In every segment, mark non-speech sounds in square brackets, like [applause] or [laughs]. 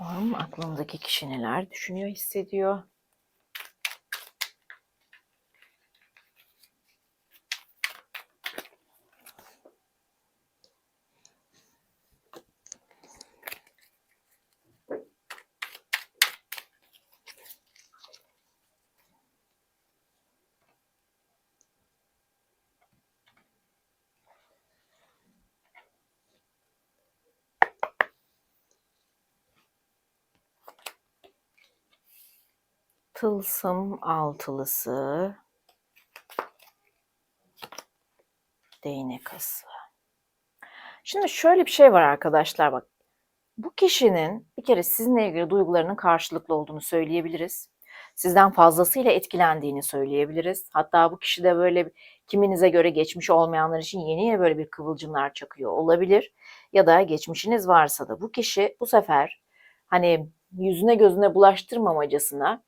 Bakalım aklındaki kişi neler düşünüyor, hissediyor. Tılsım altılısı. Değnek ası. Şimdi şöyle bir şey var arkadaşlar bak. Bu kişinin bir kere sizinle ilgili duygularının karşılıklı olduğunu söyleyebiliriz. Sizden fazlasıyla etkilendiğini söyleyebiliriz. Hatta bu kişi de böyle kiminize göre geçmiş olmayanlar için yeniye böyle bir kıvılcımlar çakıyor olabilir. Ya da geçmişiniz varsa da bu kişi bu sefer hani yüzüne gözüne bulaştırmamacasına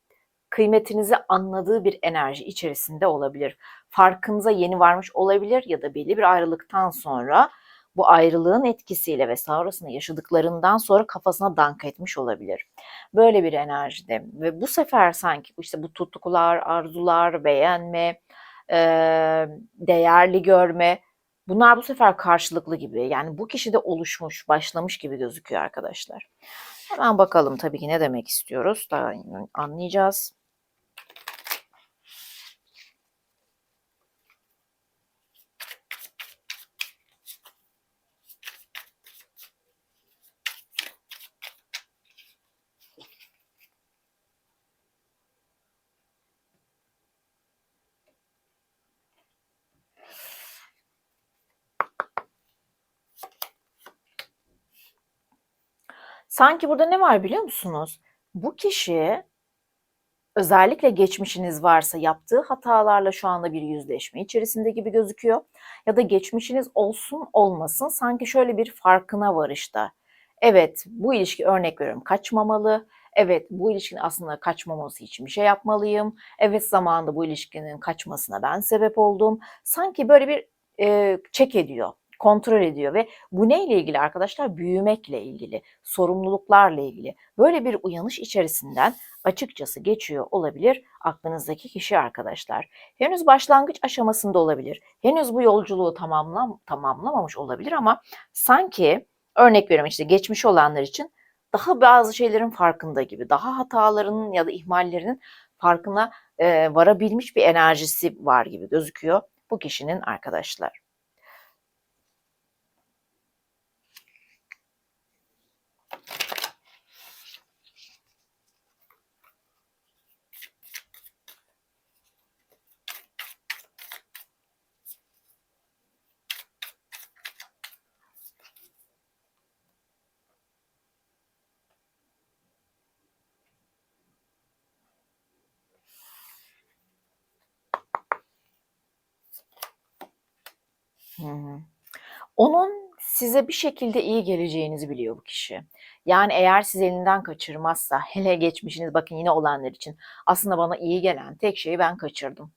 kıymetinizi anladığı bir enerji içerisinde olabilir. Farkınıza yeni varmış olabilir ya da belli bir ayrılıktan sonra bu ayrılığın etkisiyle ve sonrasında yaşadıklarından sonra kafasına dank etmiş olabilir. Böyle bir enerjide ve bu sefer sanki işte bu tutkular, arzular, beğenme, değerli görme bunlar bu sefer karşılıklı gibi. Yani bu kişide oluşmuş, başlamış gibi gözüküyor arkadaşlar. Hemen bakalım tabii ki ne demek istiyoruz. Daha anlayacağız. Sanki burada ne var biliyor musunuz? Bu kişi özellikle geçmişiniz varsa yaptığı hatalarla şu anda bir yüzleşme içerisinde gibi gözüküyor. Ya da geçmişiniz olsun olmasın sanki şöyle bir farkına varışta. Evet bu ilişki örnek veriyorum kaçmamalı. Evet bu ilişkinin aslında kaçmaması için bir şey yapmalıyım. Evet zamanında bu ilişkinin kaçmasına ben sebep oldum. Sanki böyle bir e, çek ediyor kontrol ediyor ve bu neyle ilgili arkadaşlar? Büyümekle ilgili, sorumluluklarla ilgili. Böyle bir uyanış içerisinden açıkçası geçiyor olabilir aklınızdaki kişi arkadaşlar. Henüz başlangıç aşamasında olabilir. Henüz bu yolculuğu tamamlam tamamlamamış olabilir ama sanki örnek veriyorum işte geçmiş olanlar için daha bazı şeylerin farkında gibi, daha hatalarının ya da ihmallerinin farkına e, varabilmiş bir enerjisi var gibi gözüküyor bu kişinin arkadaşlar. Hı hı. Onun size bir şekilde iyi geleceğinizi biliyor bu kişi. Yani eğer siz elinden kaçırmazsa, hele geçmişiniz bakın yine olanlar için aslında bana iyi gelen tek şeyi ben kaçırdım.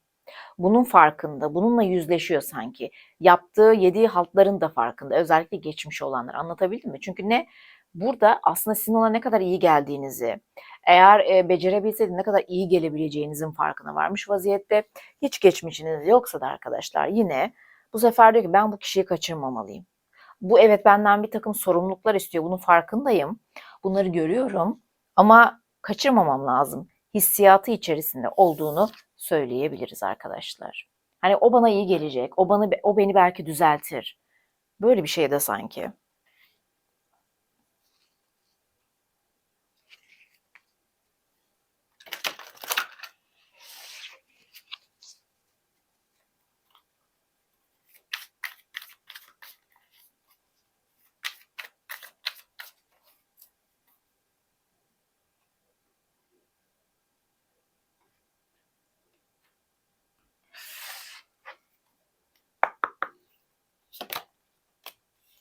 Bunun farkında, bununla yüzleşiyor sanki. Yaptığı, yediği haltların da farkında. Özellikle geçmiş olanlar. Anlatabildim mi? Çünkü ne? Burada aslında sizin ona ne kadar iyi geldiğinizi, eğer e, becerebilseydi ne kadar iyi gelebileceğinizin farkına varmış vaziyette. Hiç geçmişiniz yoksa da arkadaşlar yine bu sefer diyor ki ben bu kişiyi kaçırmamalıyım. Bu evet benden bir takım sorumluluklar istiyor. Bunun farkındayım. Bunları görüyorum ama kaçırmamam lazım. Hissiyatı içerisinde olduğunu söyleyebiliriz arkadaşlar. Hani o bana iyi gelecek. O bana o beni belki düzeltir. Böyle bir şey de sanki.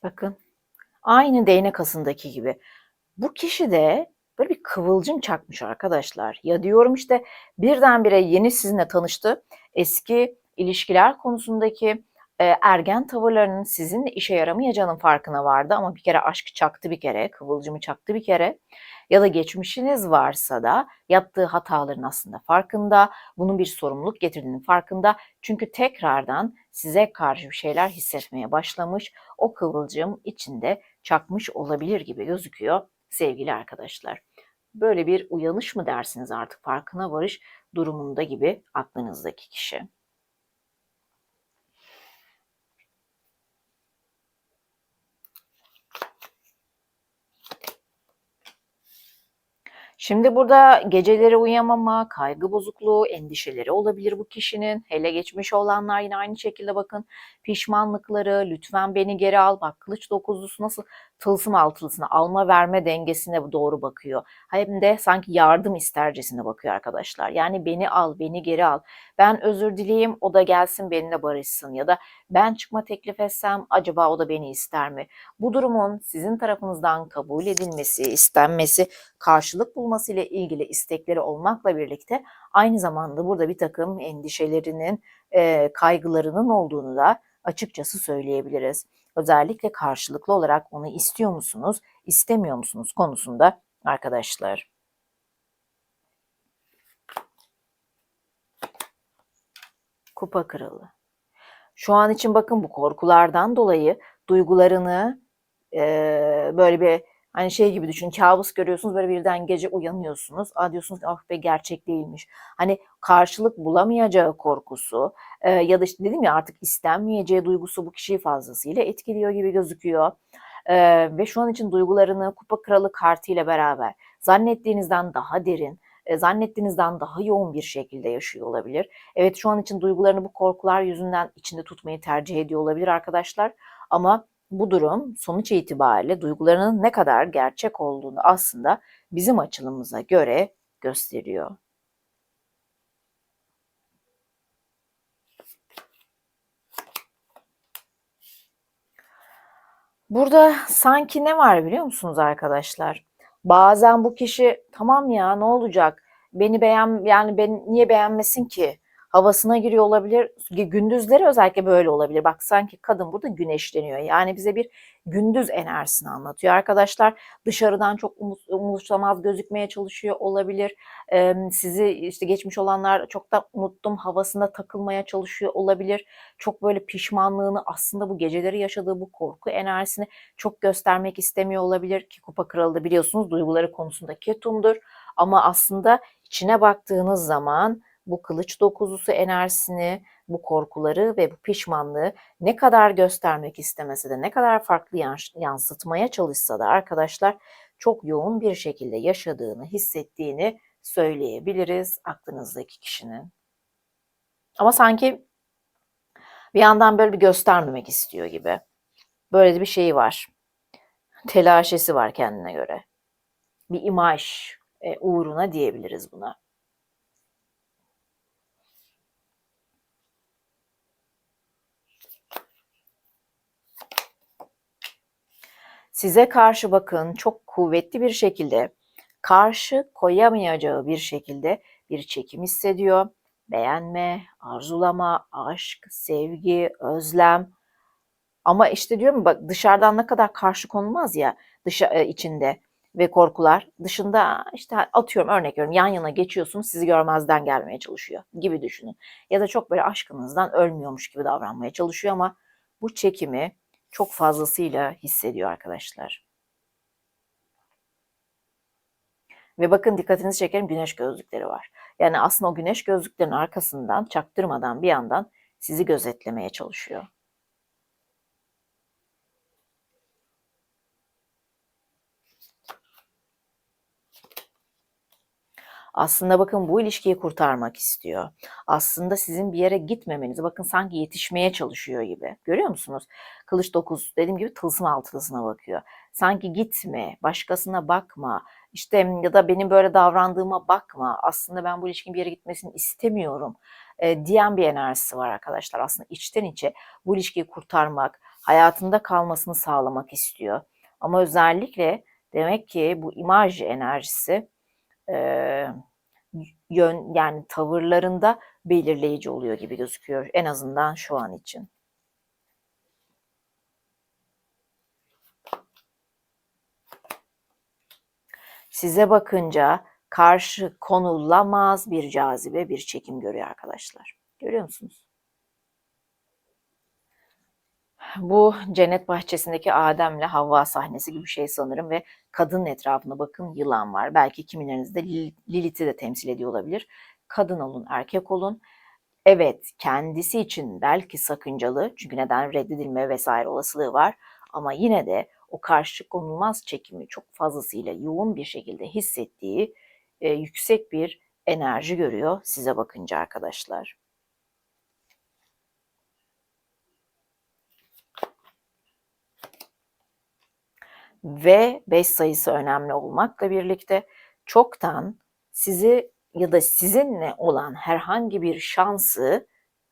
Bakın. Aynı değnek asındaki gibi. Bu kişi de böyle bir kıvılcım çakmış arkadaşlar. Ya diyorum işte birdenbire yeni sizinle tanıştı. Eski ilişkiler konusundaki ergen tavırlarının sizinle işe yaramayacağının farkına vardı ama bir kere aşk çaktı bir kere, kıvılcımı çaktı bir kere ya da geçmişiniz varsa da yaptığı hataların aslında farkında, bunun bir sorumluluk getirdiğinin farkında. Çünkü tekrardan size karşı bir şeyler hissetmeye başlamış, o kıvılcım içinde çakmış olabilir gibi gözüküyor sevgili arkadaşlar. Böyle bir uyanış mı dersiniz artık farkına varış durumunda gibi aklınızdaki kişi. Şimdi burada geceleri uyuyamama, kaygı bozukluğu, endişeleri olabilir bu kişinin. Hele geçmiş olanlar yine aynı şekilde bakın. Pişmanlıkları, lütfen beni geri al. Bak kılıç dokuzlusu nasıl tılsım altılısına alma verme dengesine doğru bakıyor. Hem de sanki yardım istercesine bakıyor arkadaşlar. Yani beni al, beni geri al. Ben özür dileyeyim, o da gelsin benimle barışsın. Ya da ben çıkma teklif etsem acaba o da beni ister mi? Bu durumun sizin tarafınızdan kabul edilmesi, istenmesi, karşılık bulması ile ilgili istekleri olmakla birlikte aynı zamanda burada bir takım endişelerinin, kaygılarının olduğunu da açıkçası söyleyebiliriz. Özellikle karşılıklı olarak onu istiyor musunuz, istemiyor musunuz konusunda arkadaşlar. Kupa kralı. Şu an için bakın bu korkulardan dolayı duygularını e, böyle bir Hani şey gibi düşün kabus görüyorsunuz böyle birden gece uyanıyorsunuz. Aa diyorsunuz ah be gerçek değilmiş. Hani karşılık bulamayacağı korkusu e, ya da işte dedim ya artık istenmeyeceği duygusu bu kişiyi fazlasıyla etkiliyor gibi gözüküyor. E, ve şu an için duygularını kupa kralı kartıyla beraber zannettiğinizden daha derin, e, zannettiğinizden daha yoğun bir şekilde yaşıyor olabilir. Evet şu an için duygularını bu korkular yüzünden içinde tutmayı tercih ediyor olabilir arkadaşlar. Ama bu durum sonuç itibariyle duygularının ne kadar gerçek olduğunu aslında bizim açılımıza göre gösteriyor. Burada sanki ne var biliyor musunuz arkadaşlar? Bazen bu kişi tamam ya ne olacak? Beni beğen yani ben niye beğenmesin ki? Havasına giriyor olabilir. Gündüzleri özellikle böyle olabilir. Bak sanki kadın burada güneşleniyor. Yani bize bir gündüz enerjisini anlatıyor. Arkadaşlar dışarıdan çok umursamaz gözükmeye çalışıyor olabilir. Ee, sizi işte geçmiş olanlar çok da unuttum havasında takılmaya çalışıyor olabilir. Çok böyle pişmanlığını aslında bu geceleri yaşadığı bu korku enerjisini çok göstermek istemiyor olabilir ki Kupa Kralı da biliyorsunuz duyguları konusunda ketumdur. Ama aslında içine baktığınız zaman bu kılıç dokuzusu enerjisini, bu korkuları ve bu pişmanlığı ne kadar göstermek istemese de ne kadar farklı yansıtmaya çalışsa da arkadaşlar çok yoğun bir şekilde yaşadığını, hissettiğini söyleyebiliriz aklınızdaki kişinin. Ama sanki bir yandan böyle bir göstermemek istiyor gibi. Böyle bir şeyi var. Telaşesi var kendine göre. Bir imaj e, uğruna diyebiliriz buna. Size karşı bakın çok kuvvetli bir şekilde karşı koyamayacağı bir şekilde bir çekim hissediyor. Beğenme, arzulama, aşk, sevgi, özlem. Ama işte diyorum bak dışarıdan ne kadar karşı konulmaz ya dışa, e, içinde ve korkular dışında işte atıyorum örnek veriyorum yan yana geçiyorsunuz sizi görmezden gelmeye çalışıyor gibi düşünün. Ya da çok böyle aşkınızdan ölmüyormuş gibi davranmaya çalışıyor ama bu çekimi çok fazlasıyla hissediyor arkadaşlar. Ve bakın dikkatinizi çekerim güneş gözlükleri var. Yani aslında o güneş gözlüklerin arkasından çaktırmadan bir yandan sizi gözetlemeye çalışıyor. Aslında bakın bu ilişkiyi kurtarmak istiyor. Aslında sizin bir yere gitmemenizi bakın sanki yetişmeye çalışıyor gibi. Görüyor musunuz? Kılıç 9 dediğim gibi tılsım altılısına bakıyor. Sanki gitme, başkasına bakma, işte ya da benim böyle davrandığıma bakma. Aslında ben bu ilişkinin bir yere gitmesini istemiyorum e, diyen bir enerjisi var arkadaşlar. Aslında içten içe bu ilişkiyi kurtarmak, hayatında kalmasını sağlamak istiyor. Ama özellikle demek ki bu imaj enerjisi e, yön yani tavırlarında belirleyici oluyor gibi gözüküyor en azından şu an için. Size bakınca karşı konulamaz bir cazibe, bir çekim görüyor arkadaşlar. Görüyor musunuz? Bu cennet bahçesindeki Adem'le Havva sahnesi gibi bir şey sanırım ve kadının etrafına bakın yılan var. Belki kimilerinizde Lilith'i de temsil ediyor olabilir. Kadın olun, erkek olun. Evet, kendisi için belki sakıncalı çünkü neden reddedilme vesaire olasılığı var ama yine de o karşı konulmaz çekimi çok fazlasıyla yoğun bir şekilde hissettiği e, yüksek bir enerji görüyor size bakınca arkadaşlar. Ve 5 sayısı önemli olmakla birlikte çoktan sizi ya da sizinle olan herhangi bir şansı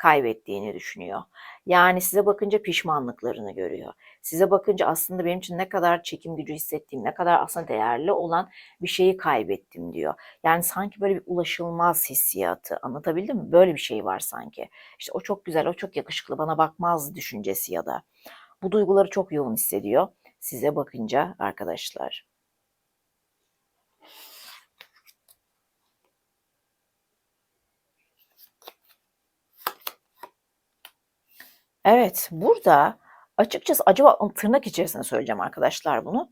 kaybettiğini düşünüyor. Yani size bakınca pişmanlıklarını görüyor. Size bakınca aslında benim için ne kadar çekim gücü hissettiğim, ne kadar aslında değerli olan bir şeyi kaybettim diyor. Yani sanki böyle bir ulaşılmaz hissiyatı. Anlatabildim mi? Böyle bir şey var sanki. İşte o çok güzel, o çok yakışıklı, bana bakmaz düşüncesi ya da. Bu duyguları çok yoğun hissediyor size bakınca arkadaşlar. Evet, burada açıkçası acaba tırnak içerisinde söyleyeceğim arkadaşlar bunu.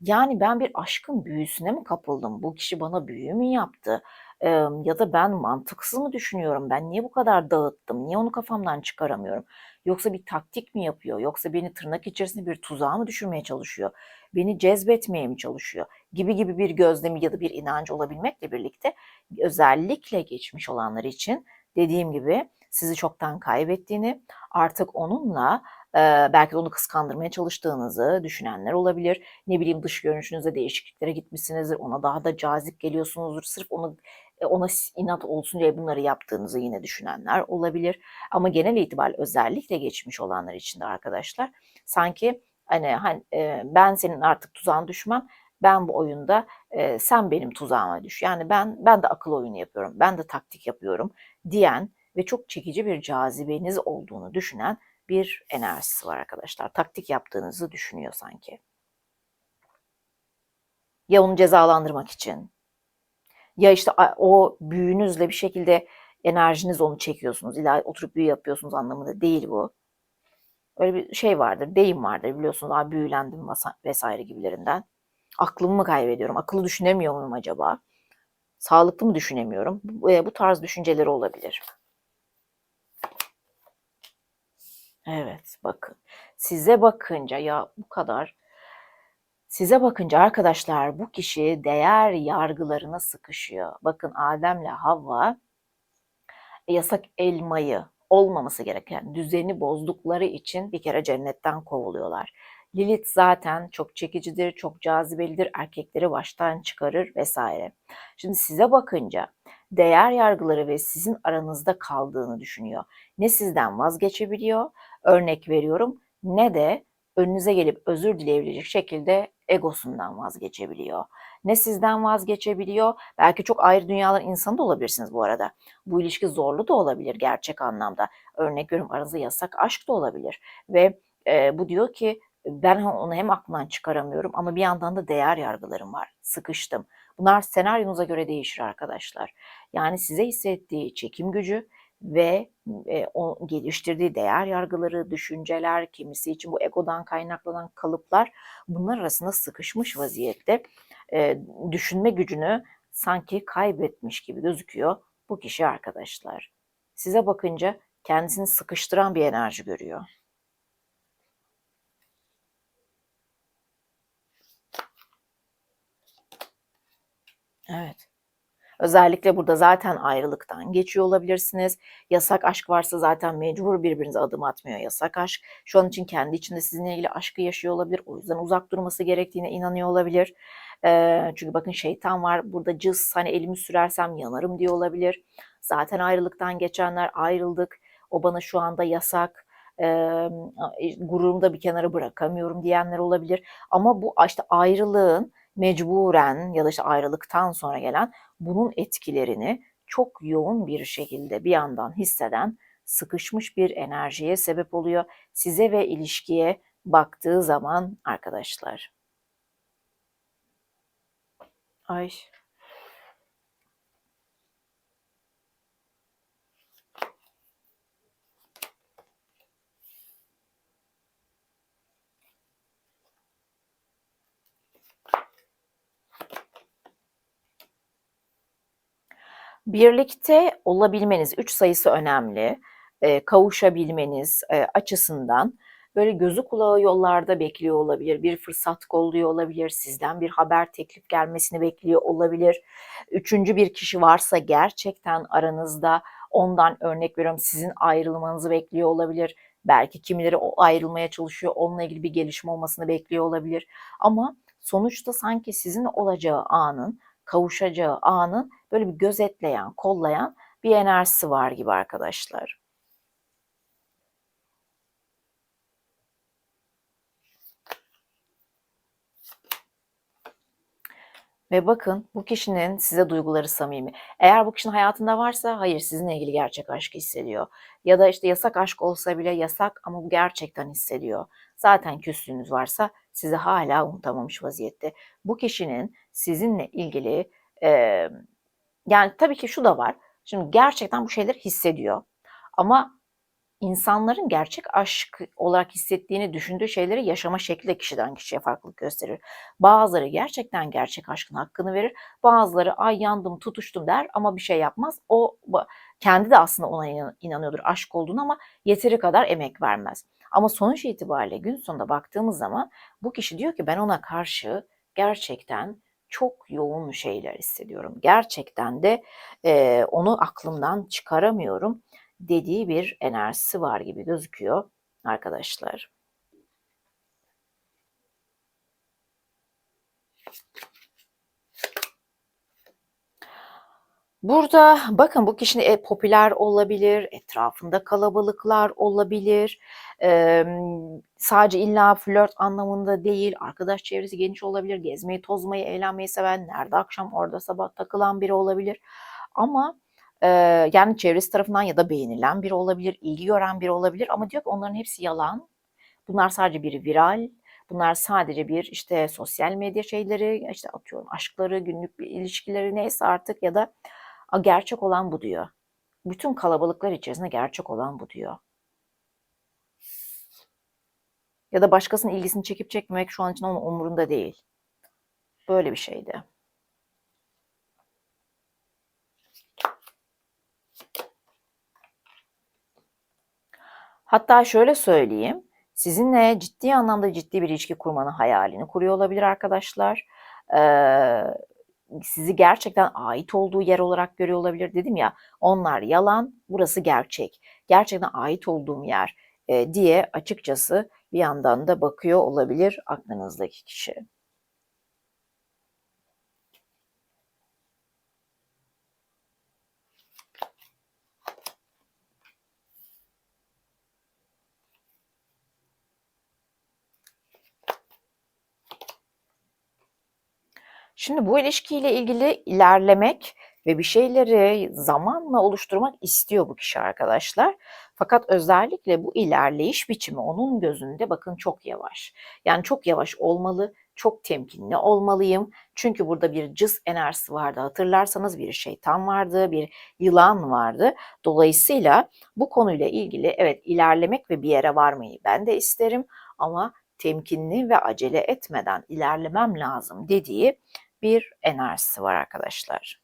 Yani ben bir aşkın büyüsüne mi kapıldım? Bu kişi bana büyü mü yaptı? Ee, ya da ben mantıksız mı düşünüyorum? Ben niye bu kadar dağıttım? Niye onu kafamdan çıkaramıyorum? Yoksa bir taktik mi yapıyor? Yoksa beni tırnak içerisinde bir tuzağa mı düşürmeye çalışıyor? Beni cezbetmeye mi çalışıyor? Gibi gibi bir gözlemi ya da bir inancı olabilmekle birlikte özellikle geçmiş olanlar için dediğim gibi sizi çoktan kaybettiğini, artık onunla e, belki de onu kıskandırmaya çalıştığınızı düşünenler olabilir. Ne bileyim dış görünüşünüzde değişikliklere gitmişsinizdir, ona daha da cazip geliyorsunuzdur. Sırf onu ona inat olsun diye bunları yaptığınızı yine düşünenler olabilir. Ama genel itibariyle özellikle geçmiş olanlar için de arkadaşlar sanki hani, hani e, ben senin artık tuzağına düşmem. Ben bu oyunda e, sen benim tuzağıma düş. Yani ben ben de akıl oyunu yapıyorum. Ben de taktik yapıyorum diyen ve çok çekici bir cazibeniz olduğunu düşünen bir enerjisi var arkadaşlar. Taktik yaptığınızı düşünüyor sanki. Ya onu cezalandırmak için ya işte o büyünüzle bir şekilde enerjiniz onu çekiyorsunuz. İlla oturup büyü yapıyorsunuz anlamında değil bu. Öyle bir şey vardır, deyim vardır biliyorsunuz. Abi büyülendim vesaire gibilerinden. Aklımı mı kaybediyorum? Akıllı düşünemiyor muyum acaba? Sağlıklı mı düşünemiyorum? Bu, e, bu tarz düşünceleri olabilir. Evet bakın. Size bakınca ya bu kadar Size bakınca arkadaşlar bu kişi değer yargılarına sıkışıyor. Bakın Adem'le Havva yasak elmayı olmaması gereken düzeni bozdukları için bir kere cennetten kovuluyorlar. Lilith zaten çok çekicidir, çok cazibelidir, erkekleri baştan çıkarır vesaire. Şimdi size bakınca değer yargıları ve sizin aranızda kaldığını düşünüyor. Ne sizden vazgeçebiliyor, örnek veriyorum, ne de önünüze gelip özür dileyebilecek şekilde egosundan vazgeçebiliyor. Ne sizden vazgeçebiliyor? Belki çok ayrı dünyalar insanı da olabilirsiniz bu arada. Bu ilişki zorlu da olabilir gerçek anlamda. Örnek veriyorum aranızda yasak aşk da olabilir. Ve e, bu diyor ki ben onu hem aklımdan çıkaramıyorum ama bir yandan da değer yargılarım var. Sıkıştım. Bunlar senaryonuza göre değişir arkadaşlar. Yani size hissettiği çekim gücü ve e, o geliştirdiği değer yargıları, düşünceler, kimisi için bu egodan kaynaklanan kalıplar bunlar arasında sıkışmış vaziyette e, düşünme gücünü sanki kaybetmiş gibi gözüküyor bu kişi arkadaşlar. Size bakınca kendisini sıkıştıran bir enerji görüyor. Evet. Özellikle burada zaten ayrılıktan geçiyor olabilirsiniz. Yasak aşk varsa zaten mecbur birbirinize adım atmıyor yasak aşk. Şu an için kendi içinde sizinle ilgili aşkı yaşıyor olabilir. O yüzden uzak durması gerektiğine inanıyor olabilir. Ee, çünkü bakın şeytan var burada cız hani elimi sürersem yanarım diyor olabilir. Zaten ayrılıktan geçenler ayrıldık. O bana şu anda yasak e, gururumu da bir kenara bırakamıyorum diyenler olabilir. Ama bu işte ayrılığın mecburen ya da işte ayrılıktan sonra gelen bunun etkilerini çok yoğun bir şekilde bir yandan hisseden sıkışmış bir enerjiye sebep oluyor. Size ve ilişkiye baktığı zaman arkadaşlar. Ay Birlikte olabilmeniz, 3 sayısı önemli, eee, kavuşabilmeniz, eee, açısından böyle gözü kulağı yollarda bekliyor olabilir, bir fırsat kolluyor olabilir, sizden bir haber, teklif gelmesini bekliyor olabilir. Üçüncü bir kişi varsa gerçekten aranızda ondan örnek veriyorum sizin ayrılmanızı bekliyor olabilir. Belki kimileri o ayrılmaya çalışıyor, onunla ilgili bir gelişme olmasını bekliyor olabilir. Ama sonuçta sanki sizin olacağı anın kavuşacağı anın böyle bir gözetleyen, kollayan bir enerjisi var gibi arkadaşlar. Ve bakın bu kişinin size duyguları samimi. Eğer bu kişinin hayatında varsa hayır sizinle ilgili gerçek aşk hissediyor. Ya da işte yasak aşk olsa bile yasak ama bu gerçekten hissediyor. Zaten küslüğünüz varsa sizi hala unutamamış vaziyette. Bu kişinin sizinle ilgili e, yani tabii ki şu da var. Şimdi gerçekten bu şeyleri hissediyor. Ama insanların gerçek aşk olarak hissettiğini düşündüğü şeyleri yaşama şekli de kişiden kişiye farklılık gösterir. Bazıları gerçekten gerçek aşkın hakkını verir. Bazıları ay yandım tutuştum der ama bir şey yapmaz. O kendi de aslında ona inanıyordur aşk olduğunu ama yeteri kadar emek vermez. Ama sonuç itibariyle gün sonunda baktığımız zaman bu kişi diyor ki ben ona karşı gerçekten çok yoğun şeyler hissediyorum. Gerçekten de e, onu aklımdan çıkaramıyorum dediği bir enerjisi var gibi gözüküyor arkadaşlar. Burada bakın bu kişinin e, popüler olabilir, etrafında kalabalıklar olabilir. Ee, sadece illa flört anlamında değil, arkadaş çevresi geniş olabilir, gezmeyi, tozmayı, eğlenmeyi seven, nerede akşam orada sabah takılan biri olabilir. Ama e, yani çevresi tarafından ya da beğenilen biri olabilir, ilgi gören biri olabilir ama diyor ki onların hepsi yalan. Bunlar sadece bir viral, Bunlar sadece bir işte sosyal medya şeyleri, işte atıyorum aşkları, günlük bir ilişkileri neyse artık ya da gerçek olan bu diyor. Bütün kalabalıklar içerisinde gerçek olan bu diyor. Ya da başkasının ilgisini çekip çekmemek şu an için onun umurunda değil. Böyle bir şeydi. Hatta şöyle söyleyeyim. Sizinle ciddi anlamda ciddi bir ilişki kurmanın hayalini kuruyor olabilir arkadaşlar. Ee, sizi gerçekten ait olduğu yer olarak görüyor olabilir dedim ya. Onlar yalan, burası gerçek. Gerçekten ait olduğum yer e, diye açıkçası bir yandan da bakıyor olabilir aklınızdaki kişi. Şimdi bu ilişkiyle ilgili ilerlemek ve bir şeyleri zamanla oluşturmak istiyor bu kişi arkadaşlar. Fakat özellikle bu ilerleyiş biçimi onun gözünde bakın çok yavaş. Yani çok yavaş olmalı, çok temkinli olmalıyım. Çünkü burada bir cız enerjisi vardı. Hatırlarsanız bir şeytan vardı, bir yılan vardı. Dolayısıyla bu konuyla ilgili evet ilerlemek ve bir yere varmayı ben de isterim ama temkinli ve acele etmeden ilerlemem lazım dediği bir enerjisi var arkadaşlar.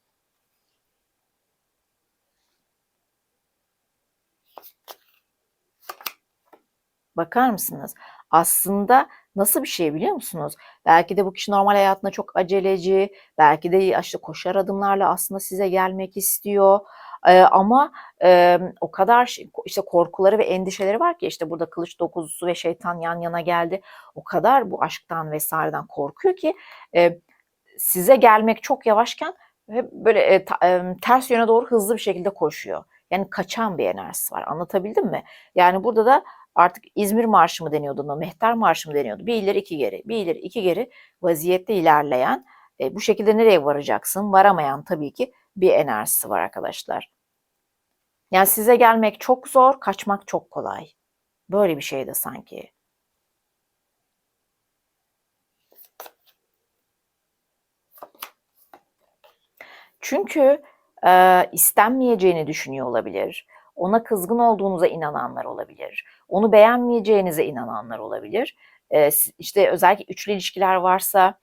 Bakar mısınız? Aslında nasıl bir şey biliyor musunuz? Belki de bu kişi normal hayatında çok aceleci, belki de işte koşar adımlarla aslında size gelmek istiyor. Ee, ama e, o kadar işte korkuları ve endişeleri var ki işte burada kılıç dokuzusu ve şeytan yan yana geldi. O kadar bu aşktan vesaireden korkuyor ki e, size gelmek çok yavaşken hep böyle e, ta, e, ters yöne doğru hızlı bir şekilde koşuyor. Yani kaçan bir enerjisi var. Anlatabildim mi? Yani burada da artık İzmir Marşı mı deniyordu ona, Mehter Marşı mı deniyordu? Bir ileri iki geri, bir ileri iki geri vaziyette ilerleyen, e, bu şekilde nereye varacaksın? Varamayan tabii ki bir enerjisi var arkadaşlar. Yani size gelmek çok zor, kaçmak çok kolay. Böyle bir şey de sanki. Çünkü e, istenmeyeceğini düşünüyor olabilir. Ona kızgın olduğunuza inananlar olabilir. Onu beğenmeyeceğinize inananlar olabilir. E, işte özellikle üçlü ilişkiler varsa,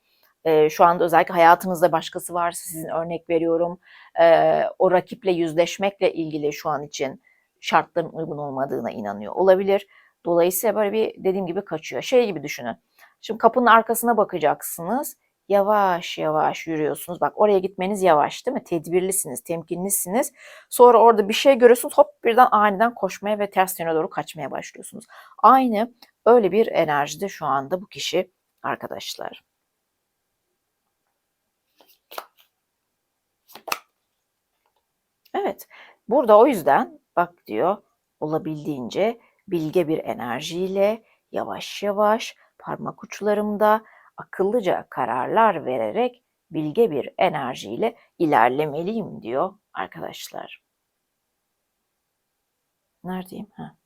e, şu anda özellikle hayatınızda başkası varsa sizin örnek veriyorum. E, o rakiple yüzleşmekle ilgili şu an için şartların uygun olmadığına inanıyor olabilir. Dolayısıyla böyle bir dediğim gibi kaçıyor. Şey gibi düşünün. Şimdi kapının arkasına bakacaksınız yavaş yavaş yürüyorsunuz. Bak oraya gitmeniz yavaş değil mi? Tedbirlisiniz, temkinlisiniz. Sonra orada bir şey görüyorsunuz hop birden aniden koşmaya ve ters yöne doğru kaçmaya başlıyorsunuz. Aynı öyle bir enerjide şu anda bu kişi arkadaşlar. Evet. Burada o yüzden bak diyor olabildiğince bilge bir enerjiyle yavaş yavaş parmak uçlarımda akıllıca kararlar vererek bilge bir enerjiyle ilerlemeliyim diyor arkadaşlar. Neredeyim? Ha.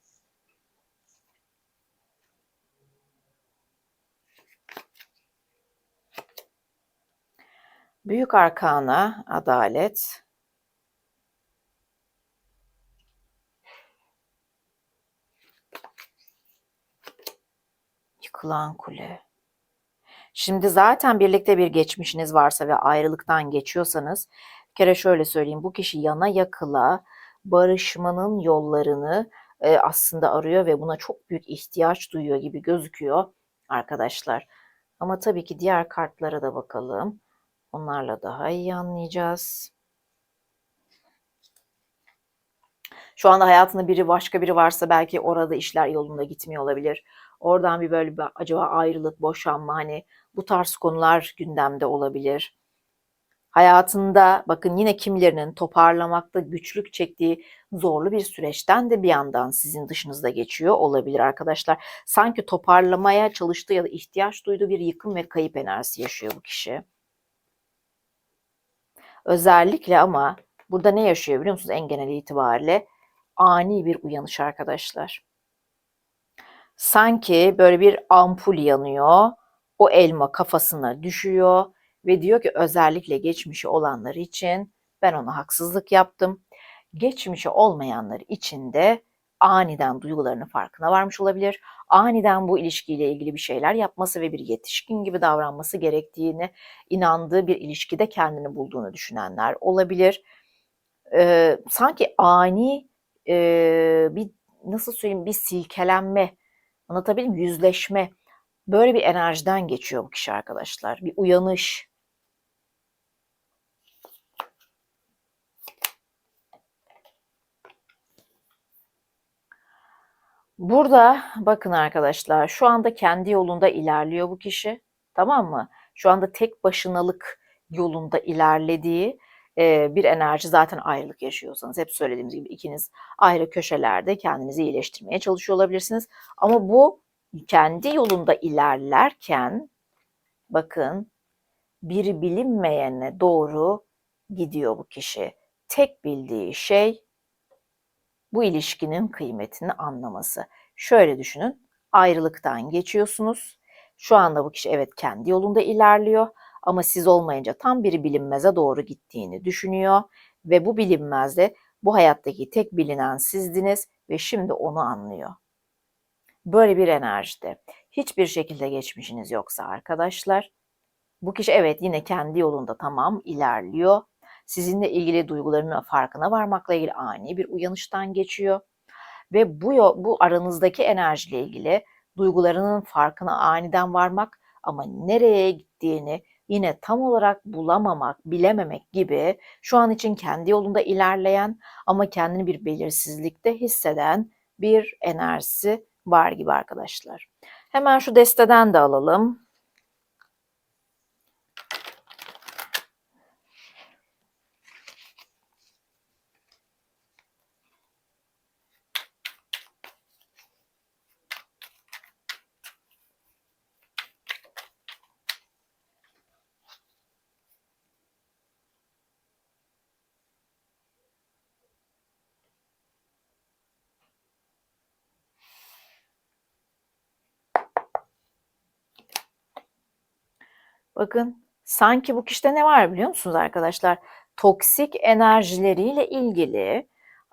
Büyük arkana adalet. Yıkılan kule. Şimdi zaten birlikte bir geçmişiniz varsa ve ayrılıktan geçiyorsanız bir kere şöyle söyleyeyim bu kişi yana yakıla barışmanın yollarını e, aslında arıyor ve buna çok büyük ihtiyaç duyuyor gibi gözüküyor arkadaşlar. Ama tabii ki diğer kartlara da bakalım. Onlarla daha iyi anlayacağız. Şu anda hayatında biri başka biri varsa belki orada işler yolunda gitmiyor olabilir. Oradan bir böyle bir acaba ayrılık, boşanma hani bu tarz konular gündemde olabilir. Hayatında bakın yine kimilerinin toparlamakta güçlük çektiği zorlu bir süreçten de bir yandan sizin dışınızda geçiyor olabilir arkadaşlar. Sanki toparlamaya çalıştığı ya da ihtiyaç duyduğu bir yıkım ve kayıp enerjisi yaşıyor bu kişi. Özellikle ama burada ne yaşıyor biliyor musunuz en genel itibariyle? Ani bir uyanış arkadaşlar. Sanki böyle bir ampul yanıyor o elma kafasına düşüyor ve diyor ki özellikle geçmişi olanlar için ben ona haksızlık yaptım. Geçmişi olmayanlar için de aniden duygularının farkına varmış olabilir. Aniden bu ilişkiyle ilgili bir şeyler yapması ve bir yetişkin gibi davranması gerektiğini inandığı bir ilişkide kendini bulduğunu düşünenler olabilir. Ee, sanki ani e, bir nasıl söyleyeyim bir silkelenme, anlatabildim yüzleşme Böyle bir enerjiden geçiyor bu kişi arkadaşlar. Bir uyanış. Burada bakın arkadaşlar şu anda kendi yolunda ilerliyor bu kişi. Tamam mı? Şu anda tek başınalık yolunda ilerlediği bir enerji zaten ayrılık yaşıyorsanız hep söylediğimiz gibi ikiniz ayrı köşelerde kendinizi iyileştirmeye çalışıyor olabilirsiniz. Ama bu kendi yolunda ilerlerken bakın bir bilinmeyene doğru gidiyor bu kişi. Tek bildiği şey bu ilişkinin kıymetini anlaması. Şöyle düşünün, ayrılıktan geçiyorsunuz. Şu anda bu kişi evet kendi yolunda ilerliyor ama siz olmayınca tam bir bilinmeze doğru gittiğini düşünüyor ve bu bilinmezde bu hayattaki tek bilinen sizdiniz ve şimdi onu anlıyor böyle bir enerjide hiçbir şekilde geçmişiniz yoksa arkadaşlar bu kişi evet yine kendi yolunda tamam ilerliyor. Sizinle ilgili duygularının farkına varmakla ilgili ani bir uyanıştan geçiyor. Ve bu, bu aranızdaki enerjiyle ilgili duygularının farkına aniden varmak ama nereye gittiğini yine tam olarak bulamamak, bilememek gibi şu an için kendi yolunda ilerleyen ama kendini bir belirsizlikte hisseden bir enerjisi var gibi arkadaşlar. Hemen şu desteden de alalım. Bakın sanki bu kişide ne var biliyor musunuz arkadaşlar? Toksik enerjileriyle ilgili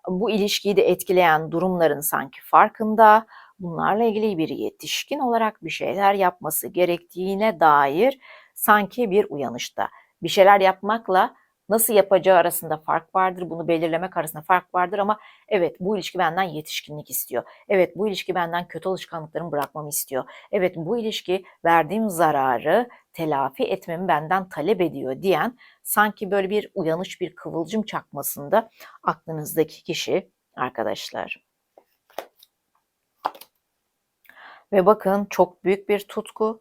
bu ilişkiyi de etkileyen durumların sanki farkında. Bunlarla ilgili bir yetişkin olarak bir şeyler yapması gerektiğine dair sanki bir uyanışta. Bir şeyler yapmakla nasıl yapacağı arasında fark vardır. Bunu belirlemek arasında fark vardır ama evet bu ilişki benden yetişkinlik istiyor. Evet bu ilişki benden kötü alışkanlıklarımı bırakmamı istiyor. Evet bu ilişki verdiğim zararı telafi etmemi benden talep ediyor diyen sanki böyle bir uyanış bir kıvılcım çakmasında aklınızdaki kişi arkadaşlar. Ve bakın çok büyük bir tutku.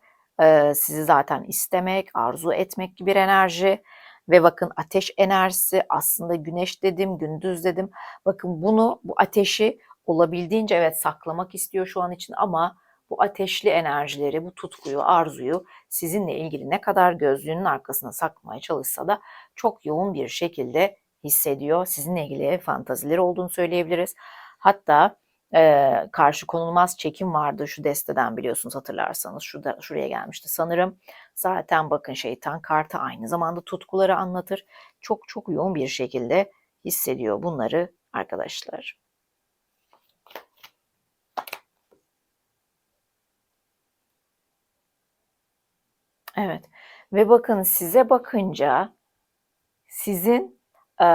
Sizi zaten istemek, arzu etmek gibi bir enerji. Ve bakın ateş enerjisi aslında güneş dedim, gündüz dedim. Bakın bunu, bu ateşi olabildiğince evet saklamak istiyor şu an için ama bu ateşli enerjileri, bu tutkuyu, arzuyu sizinle ilgili ne kadar gözlüğünün arkasına saklamaya çalışsa da çok yoğun bir şekilde hissediyor. Sizinle ilgili fantazileri olduğunu söyleyebiliriz. Hatta e, karşı konulmaz çekim vardı şu desteden biliyorsunuz hatırlarsanız. Şurada, şuraya gelmişti sanırım. Zaten bakın şeytan kartı aynı zamanda tutkuları anlatır. Çok çok yoğun bir şekilde hissediyor bunları arkadaşlar. Evet ve bakın size bakınca sizin e,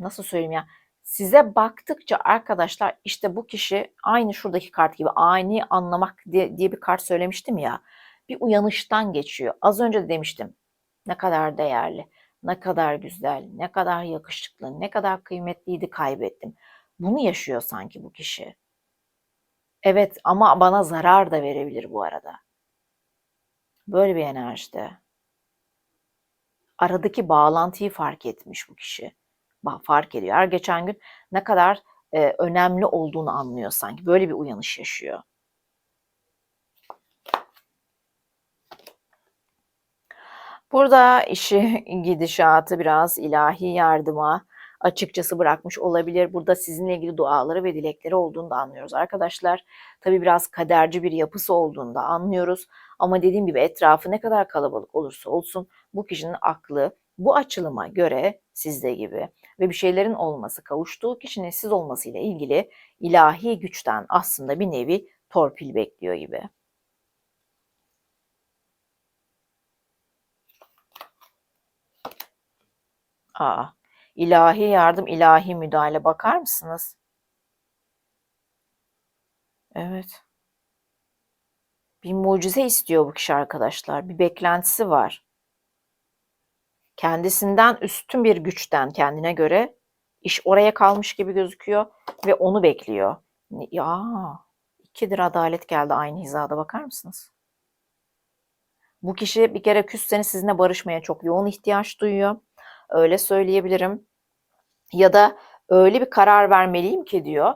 nasıl söyleyeyim ya size baktıkça arkadaşlar işte bu kişi aynı şuradaki kart gibi ani anlamak diye, diye bir kart söylemiştim ya bir uyanıştan geçiyor. Az önce de demiştim ne kadar değerli, ne kadar güzel, ne kadar yakışıklı, ne kadar kıymetliydi kaybettim. Bunu yaşıyor sanki bu kişi. Evet ama bana zarar da verebilir bu arada. Böyle bir enerjide. Aradaki bağlantıyı fark etmiş bu kişi. Fark ediyor. Her geçen gün ne kadar e, önemli olduğunu anlıyor sanki. Böyle bir uyanış yaşıyor. Burada işi [laughs] gidişatı biraz ilahi yardıma açıkçası bırakmış olabilir. Burada sizinle ilgili duaları ve dilekleri olduğunu da anlıyoruz arkadaşlar. Tabi biraz kaderci bir yapısı olduğunu da anlıyoruz. Ama dediğim gibi etrafı ne kadar kalabalık olursa olsun bu kişinin aklı bu açılıma göre sizde gibi ve bir şeylerin olması, kavuştuğu kişinin siz olmasıyla ilgili ilahi güçten aslında bir nevi torpil bekliyor gibi. Aa, ilahi yardım, ilahi müdahale bakar mısınız? Evet. Bir mucize istiyor bu kişi arkadaşlar. Bir beklentisi var. Kendisinden üstün bir güçten kendine göre iş oraya kalmış gibi gözüküyor ve onu bekliyor. Ya ikidir adalet geldi aynı hizada bakar mısınız? Bu kişi bir kere küsseniz sizinle barışmaya çok yoğun ihtiyaç duyuyor. Öyle söyleyebilirim. Ya da öyle bir karar vermeliyim ki diyor.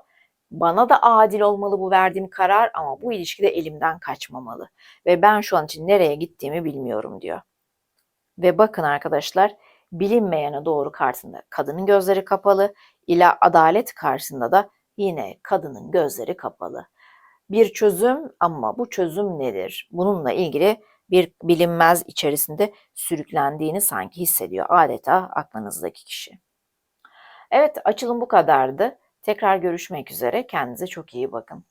Bana da adil olmalı bu verdiğim karar ama bu ilişkide elimden kaçmamalı. Ve ben şu an için nereye gittiğimi bilmiyorum diyor. Ve bakın arkadaşlar bilinmeyene doğru karşısında kadının gözleri kapalı. ila adalet karşısında da yine kadının gözleri kapalı. Bir çözüm ama bu çözüm nedir? Bununla ilgili bir bilinmez içerisinde sürüklendiğini sanki hissediyor adeta aklınızdaki kişi. Evet açılım bu kadardı. Tekrar görüşmek üzere. Kendinize çok iyi bakın.